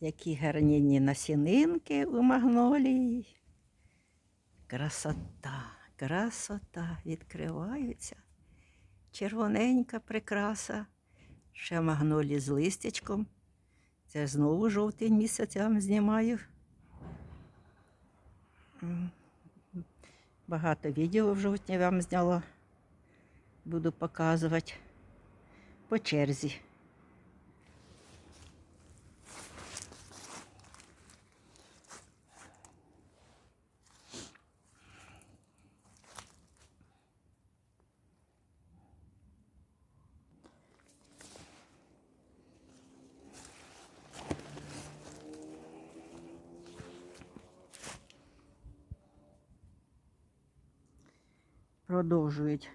Які гарніні насінинки у магнолії. Красота, красота. Відкриваються. Червоненька прикраса. Ще магнолії з листячком. Це знову жовтий вам знімаю. Багато відео в жовтні вам зняла. Буду показувати по черзі. Продовжують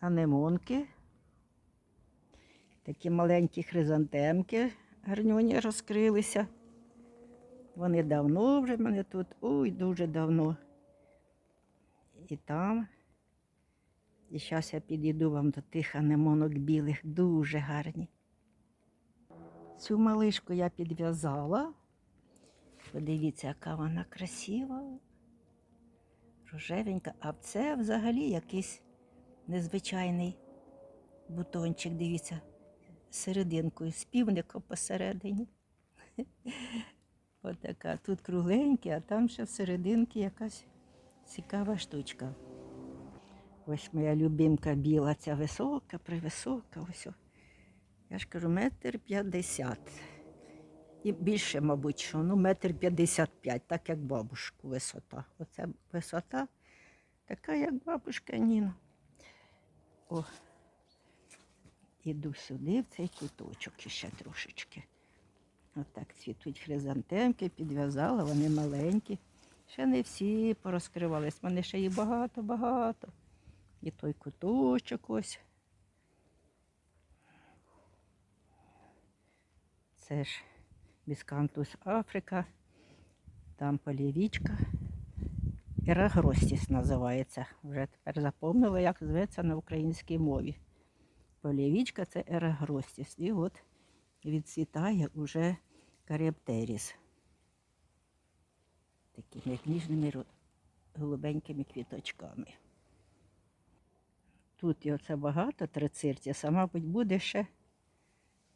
анемонки. Такі маленькі хризантемки гарнюні розкрилися. Вони давно вже в мене тут, ой, дуже давно. І там. І зараз я підійду вам до тих анемонок білих, дуже гарні. Цю малишку я підв'язала. Подивіться, яка вона красива. Рожевенька. А це взагалі якийсь незвичайний бутончик, дивіться, серединкою, з півником посередині. Отака. Тут кругленький, а там ще всерединки якась цікава штучка. Ось моя любимка біла, ця висока, привисока. Ось. Я ж кажу, метр п'ятдесят. І більше, мабуть, що ну, метр п'ятдесят п'ять, так як бабушку висота. Оце висота така, як бабушка Ніна. О, іду сюди, в цей куточок ще трошечки. Отак цвітуть хризантемки, підв'язала, вони маленькі. Ще не всі порозкривались, в мене ще їх багато-багато. І той куточок ось. Це ж Біскантус Африка, там полівічка. Ерагростіс називається. Вже тепер запомнила, як зветься на українській мові. Полівічка це ерагростіс. І от відцвітає уже каріоптеріс. Такими ніжними голубенькими квіточками. Тут і оце багато трицирця, мабуть, буде ще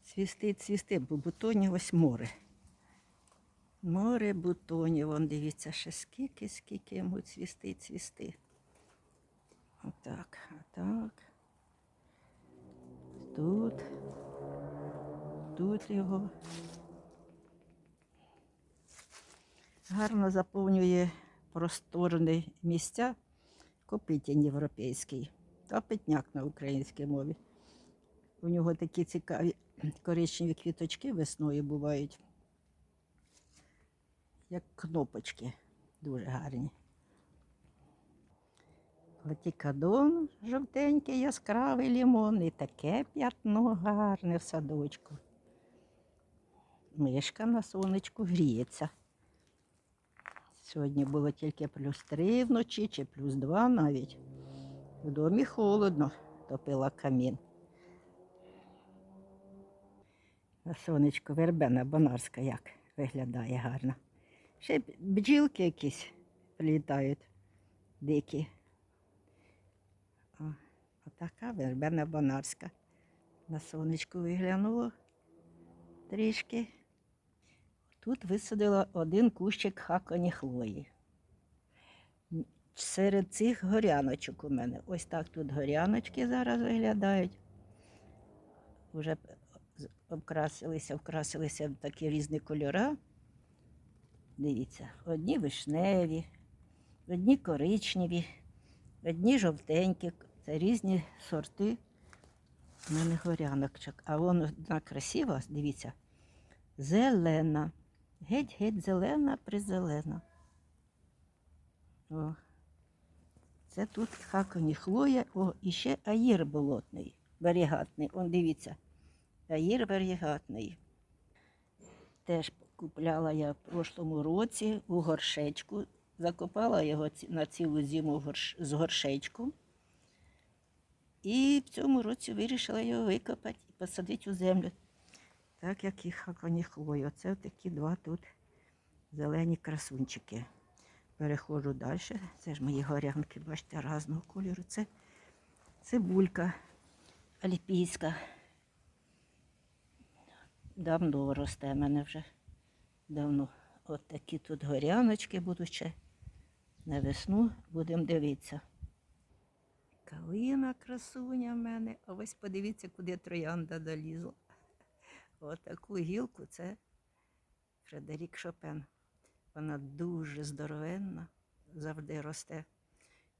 цвісти, цвісти, бо бутонів ось море. Море бутонів, вон дивіться, ще скільки, скільки йому цвісти, цвісти. Отак, отак. Тут. Тут його. Гарно заповнює просторні місця копитін європейський. Та питняк на українській мові. У нього такі цікаві коричневі квіточки весною бувають. Як кнопочки. Дуже гарні. Латікадон жовтенький, яскравий лімон і таке п'ятно гарне в садочку. Мишка на сонечку гріється. Сьогодні було тільки плюс три вночі чи плюс два навіть. В домі холодно, топила камін. На сонечку вербена бонарська як виглядає гарно. Ще бджілки якісь прилітають дикі. Отака вербена бонарська. На сонечку виглянуло трішки. Тут висадила один кущик хаконі хвої. Серед цих горяночок у мене. Ось так тут горяночки зараз виглядають. З- обкрасилися, вкрасилися в такі різні кольори. Дивіться, одні вишневі, одні коричневі, одні жовтенькі. Це різні сорти у мене горяночок. А воно одна красива, дивіться, зелена. Геть-геть зелена, призелена. О. Це тут хаконі хлоя, о, і ще аїр болотний, варігатний. Он дивіться, аїр варігатний. Теж купляла я в прошлому році у горшечку. Закопала його на цілу зиму з горшечку. І в цьому році вирішила його викопати і посадити у землю. Так як і хаконіхлою. Оце такі два тут зелені красунчики. Переходжу далі. Це ж мої горянки, бачите, різного кольору. Це цибулька альпійська. Давно росте в мене вже. Давно. От такі тут горяночки будуть ще. На весну будемо дивитися. Калина красуня в мене. А ось подивіться, куди троянда долізла. Отаку гілку це Фредерік Шопен. Вона дуже здоровенна, завжди росте.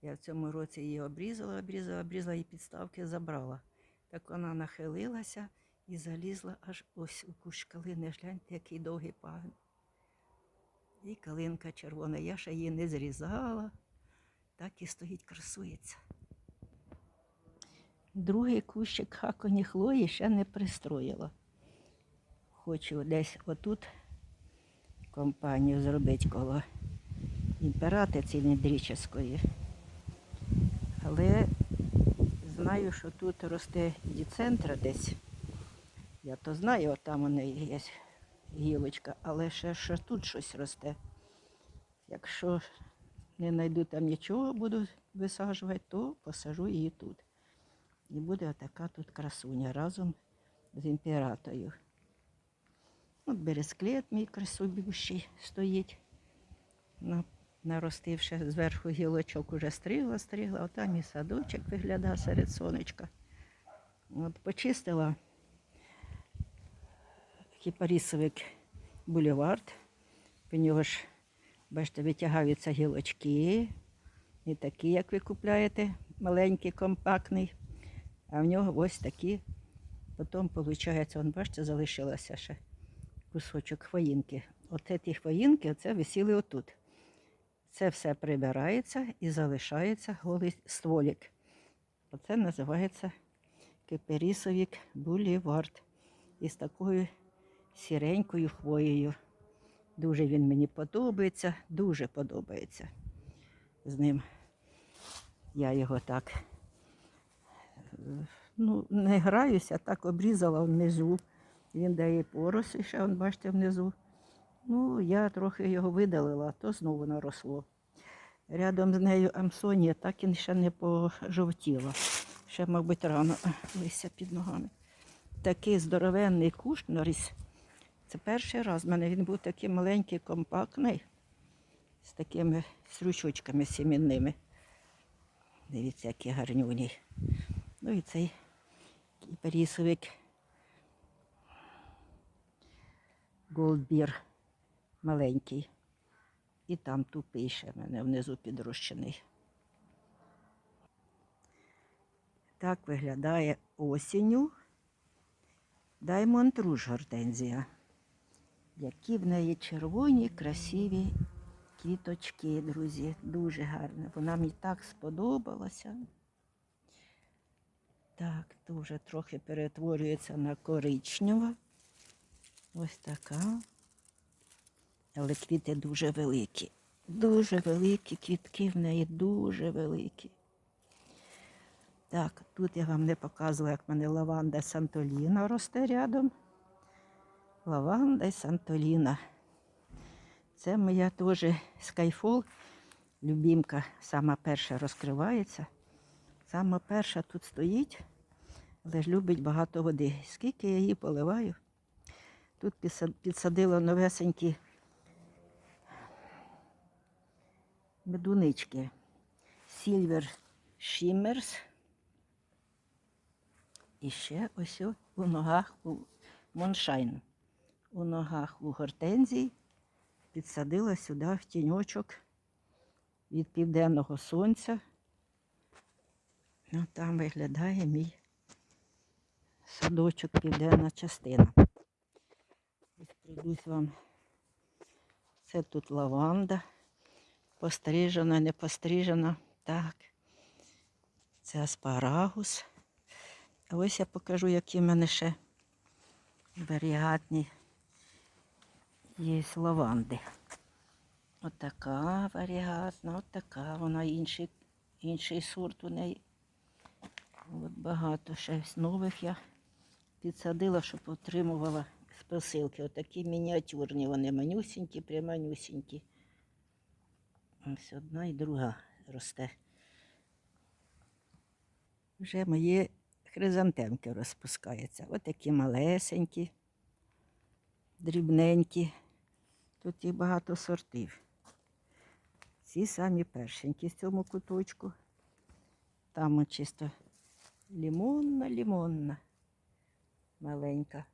Я в цьому році її обрізала, обрізала, обрізала і підставки забрала. Так вона нахилилася і залізла аж ось у кущ калини. Гляньте, який довгий пагін. І калинка червона. Я ще її не зрізала, так і стоїть, красується. Другий кущик хаконі хлої ще не пристроїла. Хочу десь отут компанію зробити коло імператиці недрічеської. Але знаю, що тут росте діцентра десь. Я то знаю, там у неї є гілочка, але ще, ще тут щось росте. Якщо не знайду там нічого, буду висаджувати, то посажу її тут. І буде отака тут красуня разом з імператорою. От бересклет мій красивущий стоїть. Наростивши зверху гілочок уже стригла, стригла, отам і садочок виглядає серед сонечка. От почистила кіпарісовик бульвард. По нього ж, бачите, витягаються гілочки. Не такі, як ви купляєте, маленький, компактний. А в нього ось такі. Потім, виходить, он, бачите, залишилося ще кусочок хвоїнки. Оце ті хвоїнки, оце висіли отут. Це все прибирається і залишається голий стволік. Оце називається киперісовік булівард. Із такою сіренькою хвоєю. Дуже він мені подобається, дуже подобається з ним. Я його так ну, не граюся, так обрізала внизу. Він дає порослі, ще, он, бачите, внизу. Ну, я трохи його видалила, то знову наросло. Рядом з нею Амсонія так і ще не пожовтіла. Ще, мабуть, рано лися під ногами. Такий здоровенний кущ наріс. Це перший раз. У мене він був такий маленький, компактний, з такими стручочками сімінними. Дивіться, який гарнюній. Ну і цей кіперісовик Голдбір маленький. І там тупий ще мене внизу підрощений. Так виглядає осінню Даймонд Руж гортензія. Які в неї червоні, красиві квіточки, друзі. Дуже гарно. Вона мені так сподобалася. Так, дуже трохи перетворюється на коричневу. Ось така. Але квіти дуже великі. Дуже великі, квітки в неї дуже великі. Так, тут я вам не показувала, як в мене лаванда Сантоліна росте рядом. Лаванда і Сантоліна. Це моя теж скайфол. Любімка, сама перша розкривається. Сама перша тут стоїть, але ж любить багато води. Скільки я її поливаю? Тут підсадила новесенькі медунички. Silver Shimmers. І ще ось у ногах у Моншайн. У ногах у гортензій підсадила сюди в тіньочок від південного сонця. Ну, там виглядає мій садочок, південна частина. Ось прийдусь вам. Це тут лаванда. Пострижена, не пострижена. Так. Це аспарагус. А ось я покажу, які в мене ще варіатні є лаванди. Отака варіатна, отака, вона інший, інший сорт у неї. От багато ще нових я підсадила, щоб отримувала посилки. Отакі мініатюрні, вони манюсінькі, пряманюсінькі. Ось одна і друга росте. Вже мої хризантемки розпускаються. Отакі малесенькі, дрібненькі. Тут їх багато сортів. Ці самі першенькі в цьому куточку. Там чисто лімонна, лімонна, маленька.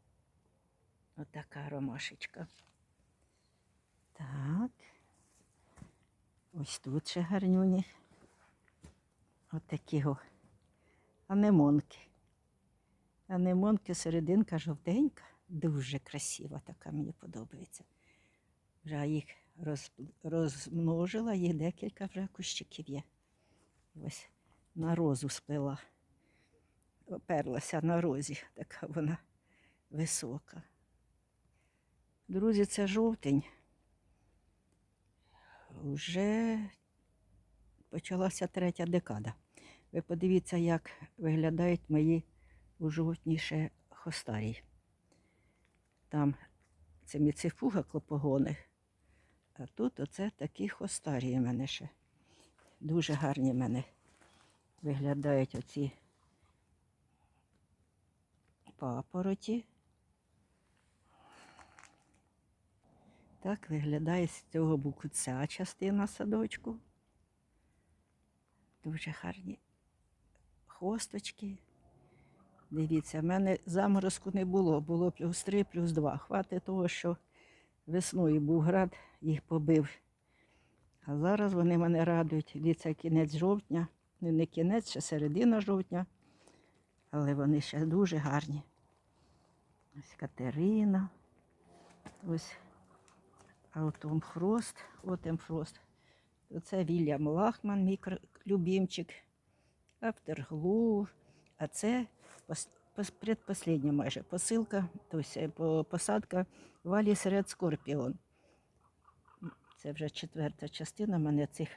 Отака ромашечка. Так. Ось тут ще гарнюні. Отакі го. Анемонки. Анемонки, серединка жовтенька, дуже красива, така мені подобається. Вже їх роз, розмножила, їх декілька вже кущиків є. Ось на розу сплела. Оперлася на розі, така вона висока. Друзі, це жовтень. Вже почалася третя декада. Ви подивіться, як виглядають мої у жовтні ще хостарії. Там це міцифуга клопогони, а тут оце такі хостарії в мене ще. Дуже гарні в мене виглядають оці папороті. Так виглядає з цього боку ця частина садочку. Дуже гарні хосточки. Дивіться, в мене заморозку не було, було плюс 3, плюс 2. Хватить того, що весною був град, їх побив. А зараз вони мене радують. Дивіться, кінець жовтня. Ну, не кінець, ще середина жовтня. Але вони ще дуже гарні. Ось Катерина. Ось Аутом Фрост, Отем Фрост. Це Вільям Лахман, мій любимчик. Afterglow. А це предпоследня майже посилка, тобто по- посадка Валіс Ред Скорпіон. Це вже четверта частина. мене цих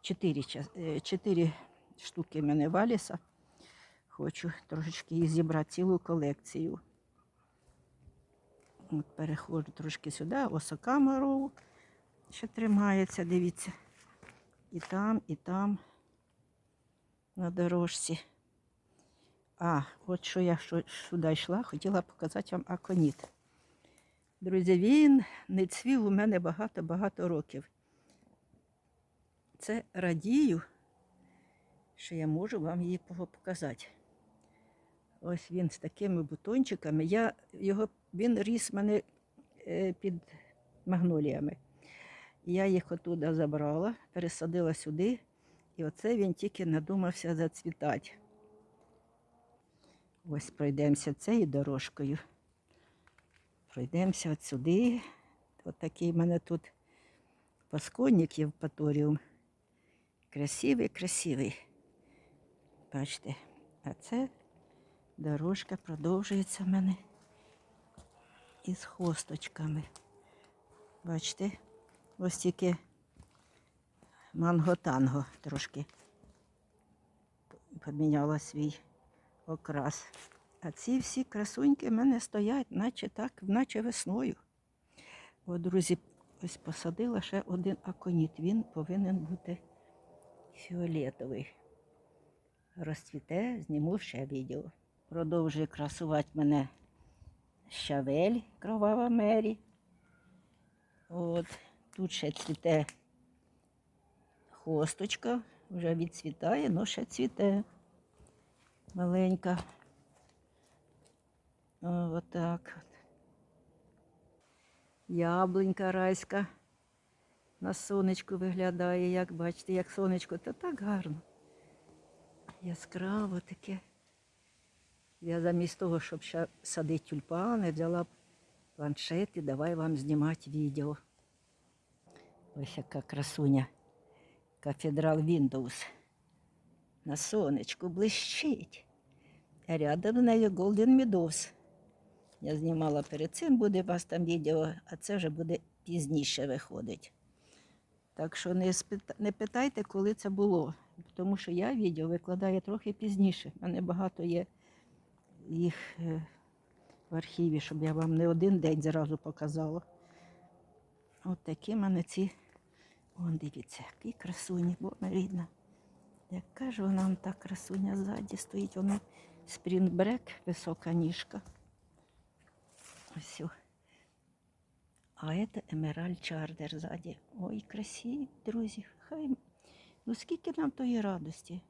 чотири, чотири штуки в мене валіса. Хочу трошечки їх зібрати цілу колекцію. От переходжу трошки сюди, осокамеру ще тримається, дивіться. І там, і там на дорожці. А, от що я сюди йшла, хотіла показати вам аконіт. Друзі, він не цвів у мене багато-багато років. Це радію, що я можу вам її показати. Ось він з такими бутончиками. Я його, він ріс мене е, під магноліями. Я їх отуда забрала, пересадила сюди, і оце він тільки надумався зацвітати. Ось пройдемося цією дорожкою. Пройдемося от сюди. От такий в мене тут пасконник Євпаторіум. Красивий, красивий. Бачите, а це дорожка продовжується в мене із хосточками. Бачите, ось тільки манго-танго трошки поміняла свій окрас. А ці всі красуньки в мене стоять, наче так, наче весною. От, друзі, ось посадила ще один аконіт. Він повинен бути фіолетовий. Розцвіте, зніму ще відео. Продовжує красувати мене щавель, кровава мері. От, тут ще цвіте хосточка, вже відцвітає, але ще цвіте. Маленька. О, отак. от. Яблунька райська на сонечку виглядає, як бачите, як сонечко, та так гарно. Яскраво таке. Я замість того, щоб садити тюльпани, взяла планшет і давай вам знімати відео. Ось яка красуня. Кафедрал Windows. На сонечку блищить. А рядом з нею Golden Meadows. Я знімала перед цим, буде у вас там відео, а це вже буде пізніше виходить. Так що не, не питайте, коли це було, тому що я відео викладаю трохи пізніше. У мене багато є їх е, в архіві, щоб я вам не один день зразу показала. От такі в мене ці. Вон дивіться, які красуні, бо рідна. Яка ж вона та красуня ззаді стоїть, вона спрінтбрек, висока ніжка. Ось. А це Емераль Чардер ззаді. Ой, красиві, друзі. Хай. Ну скільки нам тої радості.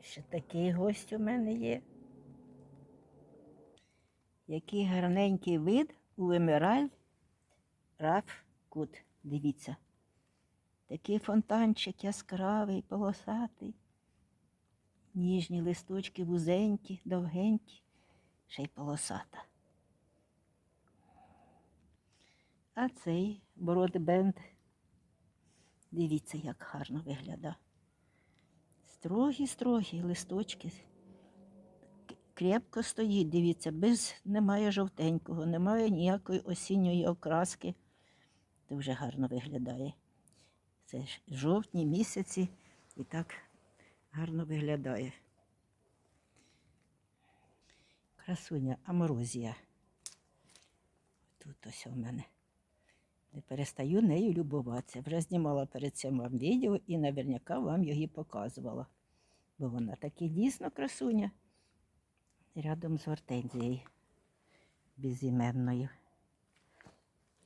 Ще такий гость у мене є. Який гарненький вид у Емераль Раф Кут. Дивіться. Такий фонтанчик яскравий, полосатий. Ніжні листочки вузенькі, довгенькі, ще й полосата. А цей бородбенд, дивіться, як гарно виглядає. Строгі-строгі листочки. Крепко стоїть, дивіться, без немає жовтенького, немає ніякої осінньої окраски. Дуже гарно виглядає. Це ж жовтні місяці і так гарно виглядає. Красуня аморозія. Тут ось у мене. Не перестаю нею любуватися. Вже знімала перед цим вам відео і наверняка вам її показувала. Бо вона таки дійсно красуня. Рядом з гортензією безіменною.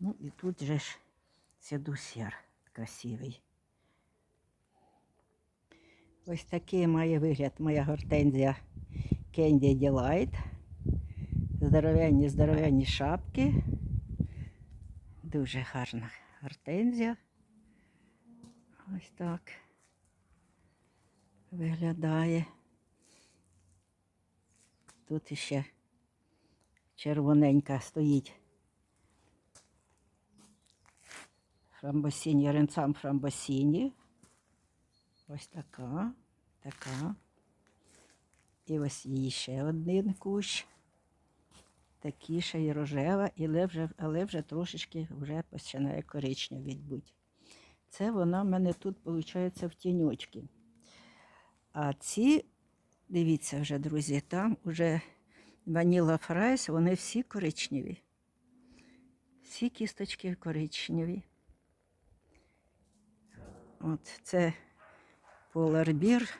Ну і тут же ж седусяр красивий. Ось такий має вигляд моя гортензія Candy Delight. Здоровенні, здоровенні шапки. Дуже гарна гортензія. Ось так виглядає. Тут іще червоненька стоїть. Фрамбосіні, ренцам фрамбосіні. Ось така, така. І ось її ще один кущ. Такі ще й рожева, але вже, але вже трошечки вже починає коричневі бути. Це вона в мене тут, виходить, в тіньочки. А ці, дивіться вже, друзі, там вже ваніла фрайс, вони всі коричневі. Всі кісточки коричневі. От це поларбір,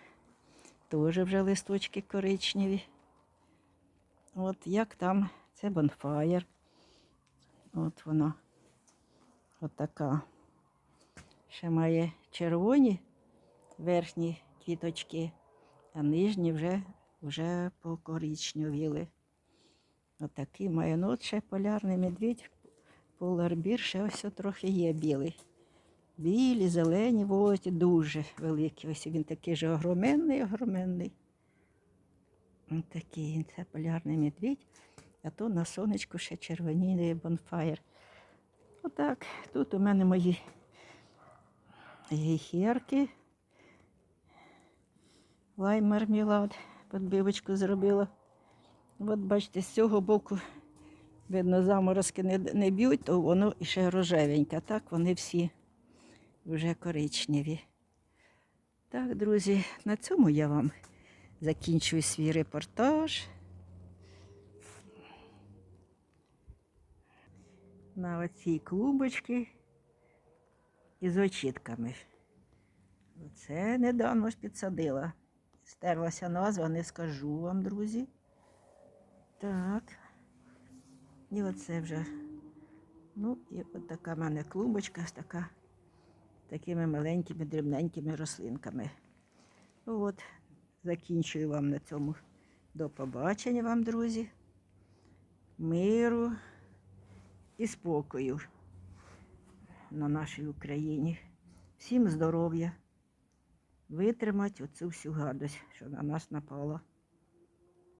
теж вже листочки коричневі. От як там, це бонфаєр. От вона. От така. Ще має червоні верхні квіточки, а нижні вже, вже покоричневіли. Отакий має. Ну, от ще полярний медвідь, поларбір, ще ось трохи є білий. Білі, зелені, ось дуже великі. Ось він такий же огроменний, огроменний. Ось такий це полярний медвідь, а то на сонечку ще червоніє бонфаєр. Отак, тут у мене мої гейхерки. Лайм мармелад, підбивочку зробила. От бачите, з цього боку, видно, заморозки не, не б'ють, то воно ще рожевеньке. Так, вони всі вже коричневі. Так, друзі, на цьому я вам закінчую свій репортаж. На оцій клубочці із очітками. Оце недавно ж підсадила. Стерлася назва, не скажу вам, друзі. Так. І оце вже. Ну, і от така в мене клубочка така, такими маленькими, дрібненькими рослинками. От, закінчую вам на цьому. До побачення вам, друзі. Миру і спокою на нашій Україні. Всім здоров'я. Витримати оцю всю гадость, що на нас напала.